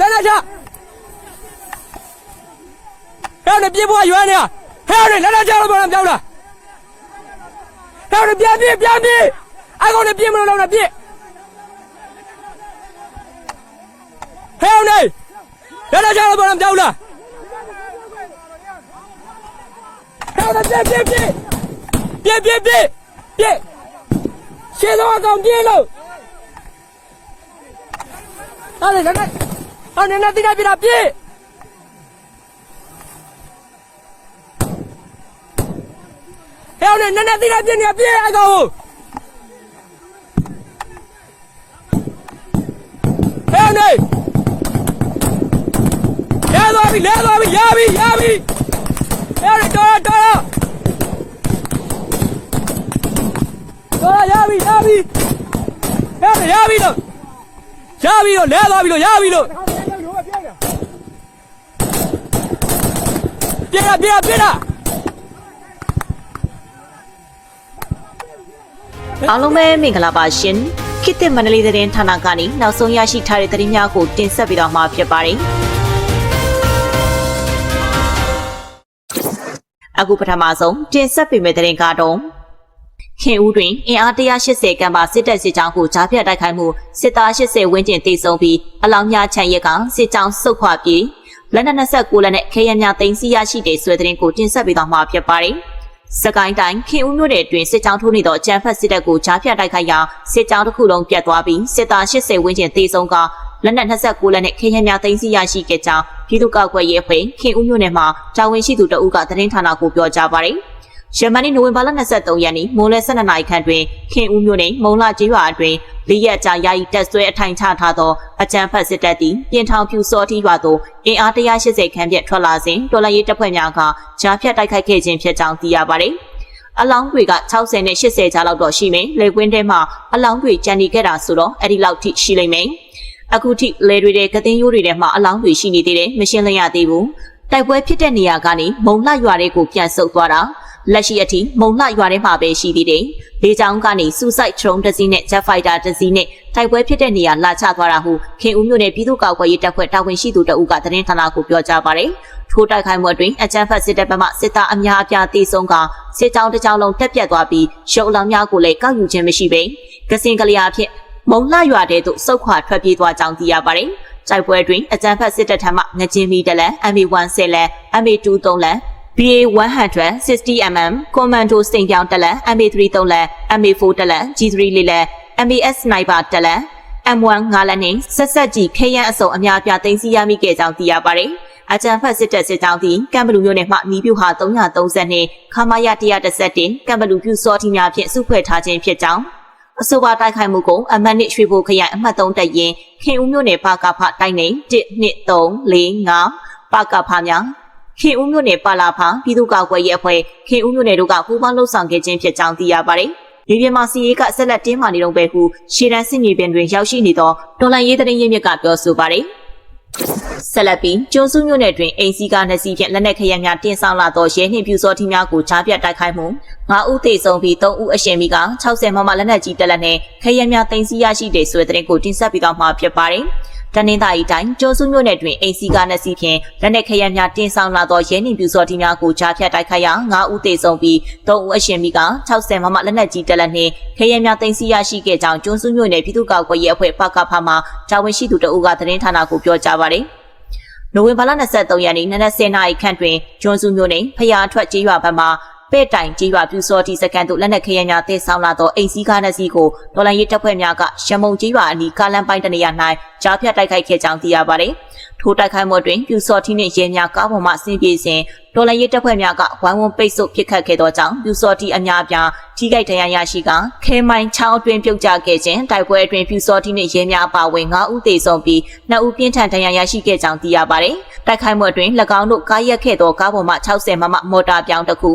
လက်လက်ချဟဲ့နေပြေးပွားရွမ်းနေဟဲ့နေလက်လက်ချလို့ပြောတာပြောတာဟဲ့နေပြန်ပြေးပြန်ပြေးအကောင်နေပြေးမလို့တော့ပြေးဟဲ့နေလက်လက်ချလို့ပြောတာပြောလားဟဲ့နေပြေးပြေးပြေးပြေးပြေးပြေးပြေးရှင်းတော့အကောင်ပြေးလို့ဟာလေ လက်နဲ့ဟာနေနေတိနေပြတာပြေးဟဲ့နေနေနေတိနေပြနေပြေးအကောင်ဟဲ့နေရသွားပြီလဲသွားပြီရပြီရပြီဟဲ့နေတော်တော်တော်ရပြီရပြီဟဲ့နေရပြီတော့ ရပြီလို့လဲသွားပြီလို့ရပြီလို့ပြေးတာပြေးတာပြေးတာအားလုံးပဲမင်္ဂလာပါရှင်ခေတ်သစ်မန္တလေးသတင်းဌာနကနေနောက်ဆုံးရရှိထားတဲ့သတင်းများကိုတင်ဆက်ပေးတော့မှာဖြစ်ပါတယ်အခုပထမဆုံးတင်ဆက်ပေးမယ့်သတင်းကတော့ ခင်ဦးတွင်အင်အား180ကံပါစစ်တပ်စစ်ကြောင်းကိုကြားဖြတ်တိုက်ခိုက်မှုစစ်သား80ဝန်းကျင်တေဆုံးပြီးအလောင်းများချန်ရက်ကစစ်ကြောင်းစုတ်ခွာပြီးလက်နက်29လက်နဲ့ခဲယမ်းများတင်စီရရှိတဲ့ဆွဲသတင်းကိုတင်ဆက်ပေးတော့မှာဖြစ်ပါတယ်စကိုင်းတိုင်းခင်ဦးမြို့နယ်အတွင်းစစ်ကြောင်းထိုးနေသောကြမ်းဖက်စစ်တပ်ကိုကြားဖြတ်တိုက်ခိုက်ရာစစ်ကြောင်းတစ်ခုလုံးပြတ်သွားပြီးစစ်သား80ဝန်းကျင်သေဆုံးကလက်နက်29လက်နဲ့ခေယမ်းများသိမ်းဆည်းရရှိခဲ့ကြောင်းပြည်သူ့ကောက်ွယ်ရေးအဖွဲ့ခင်ဦးမြို့နယ်မှာတာဝန်ရှိသူတအုပ်ကသတင်းဌာနကိုပြောကြားပါတယ်။ ရမန်နေ့နိုဝင်ဘာလ23ရက်နေ့မိုးလယ်12နာရီခန့်တွင်ခင်ဦးမြို့နယ်မုံလာကျေးရွာအတွင်းလေးရက်ကြာယာယီတက်ဆွဲအထိုင်ချထားသောအကြမ်းဖက်စစ်တပ်သည်ပြင်ထောင်ပြူစောတိရွာသို့အင်အား180ခန်းဖြင့်ထွက်လာစဉ်တော်လှန်ရေးတပ်ဖွဲ့များကကြားဖြတ်တိုက်ခိုက်ခဲ့ခြင်းဖြစ်ကြောင်းသိရပါတယ်။အလောင်းတွေက60နဲ့80ကြားလောက်တော့ရှိမယ်လေကွင်းထဲမှာအလောင်းတွေကြံနေခဲ့တာဆိုတော့အဲ့ဒီလောက်ထိရှိလိမ့်မယ်အခုထိလေတွေတဲ့ကသိန်းရိုးတွေထဲမှာအလောင်းတွေရှိနေသေးတယ်မရှင်းလင်းရသေးဘူးတိုက်ပွဲဖြစ်တဲ့နေရာကနေမုံလှရွာတွေကိုပြန်ဆုတ်သွားတာ လက်ရှိအထိမုံလှရွာထဲမှာပဲရှိသေးတယ်လေကြောင်းကနေ suicide drone တစ်စီးနဲ့ jet fighter တစ်စီးနဲ့တိုက်ပွဲဖြစ်တဲ့နေရာလာချသွားတာဟုခင်ဦးမြို့နယ်ပြည်သူ့ကောက်ကွယ်ရေးတပ်ဖွဲ့တာဝန်ရှိသူတအုပ်ကသတင်းဌာနကိုပြောကြားပါတယ်ထိုးတိုက်ခိုက်မှုအတွင်းအကြမ်းဖက်စစ်တပ်ဘက်မှစစ်သားအများအပြားတေဆုံးကစစ်ကြောင်းတစ်ကြောင်းလုံးတက်ပြတ်သွားပြီးရုပ်အလောင်းများကိုလည်းကောက်ယူခြင်းမရှိဘဲကစင်ကလျာအဖြစ်မုံလှရွာတဲသို့စုတ်ခွာထွက်ပြေးသွားကြောင်းသိရပါတယ်။တိုက်ပွဲတွင်အကြမ်းဖက်စစ်တပ်ထံမှငကြင်းမီတလက် MA1 10လက် MA2 3လ က် BA100 60mm Commando စိန်ပြောင်းတလက် MA3 3လက် MA4 တလက် G3 လေးလက် MAS sniper တလက် M1 5လက်နဲ့ဆက်ဆက်ကြီးခရမ်းအစုံအများပြသိမ်းစီရမိခဲ့ကြောင်းသိရပါတယ်။အကြံဖတ်စစ်တပ်စစ်ကြောင်းသည်ကံဘလူမြို့နယ်မှနီးပြူဟာ330နဲ့ခမာယ131ကံဘလူပြူစောတိများဖြင့်စုဖွဲ့ထားခြင်းဖြစ်ကြောင်းအဆိုပါတိုက်ခိုက်မှုကိုအမတ်နစ်ရွှေဘိုခရိုင်အမှတ်3တပ်ရင်ခင်ဦးမြို့နယ်ပါကဖတိုက်နေ1 2 3 4 5ပါကဖများ ခင်ဦးမြို့နယ်ပါလာဖပြည်သူ့ကောက်ွယ်ရေးအဖွဲ့ခင်ဦးမြို့နယ်တို့ကပူးပေါင်းလှုပ်ဆောင်ခဲ့ခြင်းဖြစ်ကြောင်းသိရပါတယ်။မြေပြင်မှာစီရေးကဆက်လက်တင်းမာနေတော့ပဲဟုရှေ့တန်းစစ်မြေပြင်တွင်ရောက်ရှိနေသောတော်လန်ရေးတရင်ရင်းမြစ်ကပြောဆိုပါတယ်။ဆက်လက်ပြီးကျွန်းစုမြို့နယ်တွင်အိမ်စီကားနှစ်စီးဖြင့်လက်နက်ခရမ်းများတင်ဆောင်လာသောရဲနှင့်ပြူစောထီများကိုကြားပြတ်တိုက်ခိုက်မှု9ဦးသေဆုံးပြီး3ဦးအရှင်မိက60မမလက်နက်ကြီးတက်လက်နဲ့ခရမ်းများတင်စီရရှိတဲ့ဆွေတဲ့ကိုတင်ဆက်ပြီးတော့မှာဖြစ်ပါတယ်။ တနင်္သာရီတိုင်းကျောစုမြို့နယ်တွင်အိမ်စီကားနှစ်စီးဖြင့်လက်နက်ခရမ်းများတင်ဆောင်လာသောရဲနှင့်ပြူစောထီများကိုကြားဖြတ်တိုက်ခိုက်ရာ9ဦးသေဆုံးပြီး3ဦးအရှင်မိက60မမလက်နက်ကြီးတက်လက်နှင့်ခရမ်းများတင်စီရရှိခဲ့ကြောင်းကျွန်းစုမြို့နယ်ပြည်သူ့ကောက်ကွယ်ရေးအဖွဲ့ပကဖမှတာဝန်ရှိသူတအုပ်ကသတင်းဌာနကိုပြောကြားပါတယ်။နိုဝင်ဘာလ23ရက်နေ့နနက်10:00နာရီခန့်တွင်ကျွန်းစုမြို့နယ်ဖျားထွက်ကျေးရွာဘက်မှ ပဲ့တိုင်ကြီးရွာပြူစောတိစကန်တို့လက်နက်ခဲယမ်းများတည်ဆောင်လာသောအိမ်စီးကားနှစ်စီးကိုဒေါ်လာရေးတပ်ဖွဲ့များကရမုံကြီးရွာအနီးကားလမ်းပိုင်းတနေရာ၌ကြားဖြတ်တိုက်ခိုက်ခဲ့ကြောင်းသိရပါတယ်။ ထိုတိုက်ခိုက်မှုတွင်ပြူစောတိနှင့်ရဲများကားပေါ်မှဆင်းပြေးစဉ်ဒေါ်လာရေးတပ်ဖွဲ့များကဝိုင်းဝန်းပိတ်ဆို့ပစ်ခတ်ခဲ့သောကြောင့်ပြူစောတိအများပြားထိခိုက်ဒဏ်ရာရရှိကခဲမိုင်ချောင်းအတွင်းပြုတ်ကျခဲ့ခြင်းတိုက်ပွဲအတွင်းပြူစောတိနှင့်ရဲများအပါအဝင်9ဦးသေဆုံးပြီး2ဦးပြင်းထန်ဒဏ်ရာရရှိခဲ့ကြောင်းသိရပါတယ်။တိုက်ခိုက်မှုအတွင်း၎င်းတို့ကားရက်ခဲ့သောကားပေါ်မှ60မမမော်တာပြောင်းတစ်ခု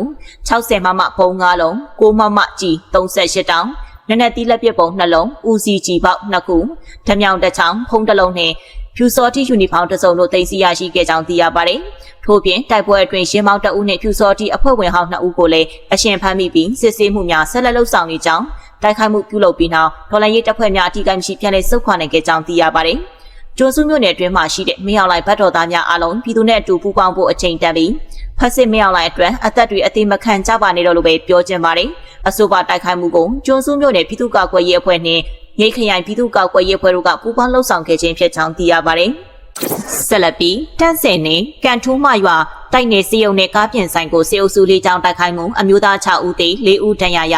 60မမဘုံ9လုံး6မမကြီး38တောင်းနက်နက်တီးလက်ပစ်ပုံ2လုံးဦးစီကြီးပေါက်2ခုဓမြောင်တစ်ချောင်းဖုံးတစ်လုံးနှင့် ဖြူစောတိယူနီဖောင်းတစ်စုံတို့တင်စီရရှိခဲ့ကြောင်းသိရပါတယ်။ထို့ပြင်တိုက်ပွဲအတွင်းရင်းမောင်းတအုပ်နှင့်ဖြူစောတိအဖွဲ့ဝင်ဟောင်း2ဦးကိုလည်းအရှင်ဖမ်းမိပြီးစစ်ဆေးမှုများဆက်လက်လှုပ်ဆောင်နေကြောင်းတိုက်ခိုက်မှုပြုလုပ်ပြီးနောက်ဒေါ်လာရေးတပ်ဖွဲ့များအထူးကမရှိပြန်လည်ဆုတ်ခွာနိုင်ခဲ့ကြောင်းသိရပါတယ်။ကျွန်းစုမြို့နယ်အတွင်းမှာရှိတဲ့မင်းအောင်လှိုင်ဗတ်တော်သားများအားလုံးပြည်သူနဲ့အတူပူးပေါင်းဖို့အချိန်တန်ပြီးဖက်စစ်မင်းအောင်လှိုင်အတွက်အသက်တွေအသေးမခံကြပါနဲ့တော့လို့ပဲပြောချင်ပါတယ်။အဆိုပါတိုက်ခိုက်မှုကိုကျွန်းစုမြို့နယ်ပြည်သူ့ကာကွယ်ရေးအဖွဲ့နှင့် ရိတ်ခရိုင်ပြည်သူ့ကာကွယ်ရေးအဖွဲ့တို့ကပူးပေါင်းလှုပ်ဆောင်ခဲ့ခြင်းဖြစ်ကြောင်းသိရပါတယ်။ဆက်လက်ပြီးတန့်စင်နေကန်ထူးမရွာတိုက်နေစီယုံနဲ့ကားပြင်ဆိုင်ကိုစေအုပ်စုလေးချောင်းတိုက်ခိုက်မှုအမျိုးသား6ဦးသေ4ဦးဒဏ်ရာရ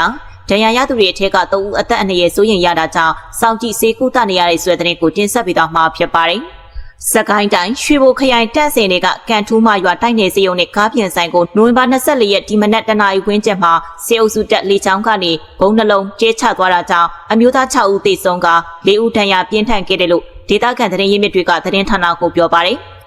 ဒဏ်ရာရသူတွေအထက်က3ဦးအသက်အန္တရာယ်စိုးရိမ်ရတာကြောင့်စောင့်ကြည့်စေကူတာနေရတဲ့ဆွဲတဲ့တဲ့ကိုတင်ဆက်ပေးသွားမှာဖြစ်ပါတယ်။ စကိုင်းတိုင်းရွှေဘိုခရိုင်တက်စင်တွေကကန်ထူးမရွာတိုက်နေစီယုံနဲ့ကားပြင်ဆိုင်ကိုနိုဝင်ဘာ24ရက်ဒီမနက်တနာရီဝန်းကျင်မှာစေအုပ်စုတက်လေချောင်းကနေဘုံနှလုံးကျဲချသွားတာကြောင့်အမျိုးသား6ဦးသေဆုံးက4ဦးဒဏ်ရာပြင်းထန်ခဲ့တယ်လို့ဒေသခံသတင်းရင်းမြစ်တွေကသတင်းဌာနကိုပြောပါတယ်။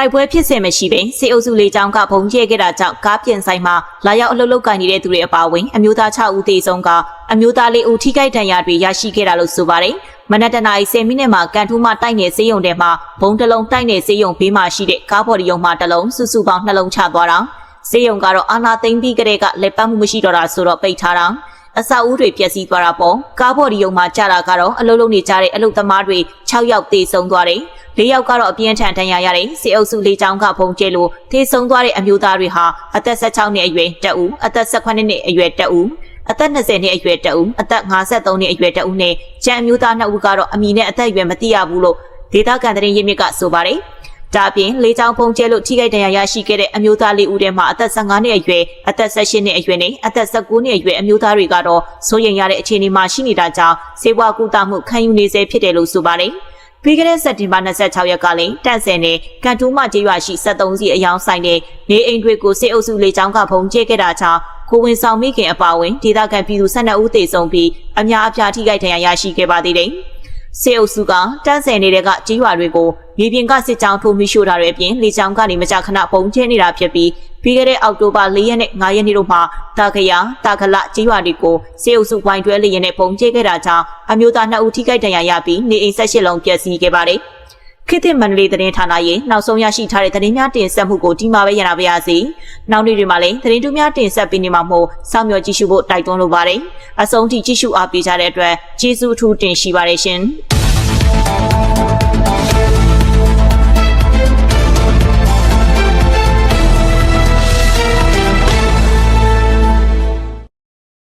တိုက်ပွဲဖြစ်စဉ်မရှိဘဲစေအုပ်စုလေးချောင်းကဘုံကျဲခဲ့တာကြောင့်ကားပြင်ဆိုင်မှာလာရောက်အလုပ်လုပ်ကိုင်နေတဲ့သူတွေအပါအဝင်အမျိုးသား6ဦးသေဆုံးကအမျိုးသား၄ဦးထိခိုက်ဒဏ်ရာတွေရရှိခဲ့တာလို့ဆိုပါတယ်။မနက်တနာရီ10မိနစ်မှာကန်ထူးမှတိုက်နေစေးရုံထဲမှာဘုံတစ်လုံးတိုက်နေစေးရုံဘေးမှာရှိတဲ့ကားဘော်ဒီယုံမှာတစ်လုံးစုစုပေါင်းနှလုံးချသွားတာ။စေးရုံကတော့အာနာသိမ့်ပြီးကလေးကလက်ပတ်မှုမရှိတော့တာဆိုတော့ပိတ်ထားတာ။ အစာအုပ်တွေပြက်စီးသွားတာပေါ့ကားဘော်ဒီယုံမှာကြာတာကတော့အလုံးလုံးနေကြတဲ့အလုပ်သမားတွေ6ယောက်သေဆုံးသွားတယ်၄ယောက်ကတော့အပြင်းထန်ဒဏ်ရာရတယ်စေအုပ်စုလေးချောင်းကဖုံကျဲလို့သေဆုံးသွားတဲ့အမျိုးသားတွေဟာအသက်16နှစ်အရွယ်တက်ဦးအသက်18နှစ်အရွယ်တက်ဦးအသက်20နှစ်အရွယ်တက်ဦးအသက်53နှစ်အရွယ်တက်ဦးနဲ့ကျန်အမျိုးသား2ဦးကတော့အမည်နဲ့အသက်အရွယ်မသိရဘူးလို့ဒေသခံသတင်းရင်းမြစ်ကဆိုပါတယ် ဒါအပြင်လေးချောင်းဖုံကျဲလို့ထိခိုက်ဒဏ်ရာရရှိခဲ့တဲ့အမျိုးသားလေးဦးထဲမှာအသက်15နှစ်အရွယ်အသက်18နှစ်အရွယ်နဲ့အသက်19နှစ်အရွယ်အမျိုးသားတွေကတော့စိုးရိမ်ရတဲ့အခြေအနေမှာရှိနေတာကြောင့်စေဘွားကူတာမှုခံယူနေဆဲဖြစ်တယ်လို့ဆိုပါတယ်။ပြီးခဲ့တဲ့စက်တင်ဘာ26ရက်ကလည်းတန့်စင်နဲ့ကန်တူးမကျေးရွာရှိ73စီအယောင်ဆိုင်တဲ့နေအိမ်တွေကိုစစ်အုပ်စုလေးချောင်းကဖုံကျဲခဲ့တာကြောင့်ကိုဝင်ဆောင်မိခင်အပါအဝင်ဒေသခံပြည်သူ12ဦးသေဆုံးပြီးအများအပြားထိခိုက်ဒဏ်ရာရရှိခဲ့ပါသေးတယ်။ စေအုပ်စုကတန်းဆယ်နေတဲ့ကကြီးရွာတွေကိုမြေပြင်ကစစ်ကြောင်းထိုးမိရှို့တာတွေအပြင်လေကြောင်းကနေမကြာခဏပုံကျဲနေတာဖြစ်ပြီးပြီးခဲ့တဲ့အောက်တိုဘာ၄ရက်နဲ့၅ရက်နေ့တို့မှာတာခရတာခလကြီးရွာတွေကိုစေအုပ်စုဝိုင်းတွဲလေရင်နဲ့ပုံကျဲခဲ့တာကြောင့်အမျိုးသား2ဦးထိခိုက်ဒဏ်ရာရပြီးနေအိမ်၁၈လုံးပျက်စီးခဲ့ပါတယ်။ ခေတ်သစ်မန္တလေးသတင်းဌာနရဲ့နောက်ဆုံးရရှိထားတဲ့သတင်းများတင်ဆက်မှုကိုဒီမှာပဲရနာပါရစေ။နောက်နေ့တွေမှာလည်းသတင်းတူးများတင်ဆက်ပေးနေမှာမို့စောင့်မျှော်ကြည့်ရှုဖို့တိုက်တွန်းလိုပါတယ်။အဆုံးထိကြည့်ရှုအားပေးကြတဲ့အတွက်ကျေးဇူးအထူးတင်ရှိပါတယ်ရှင်။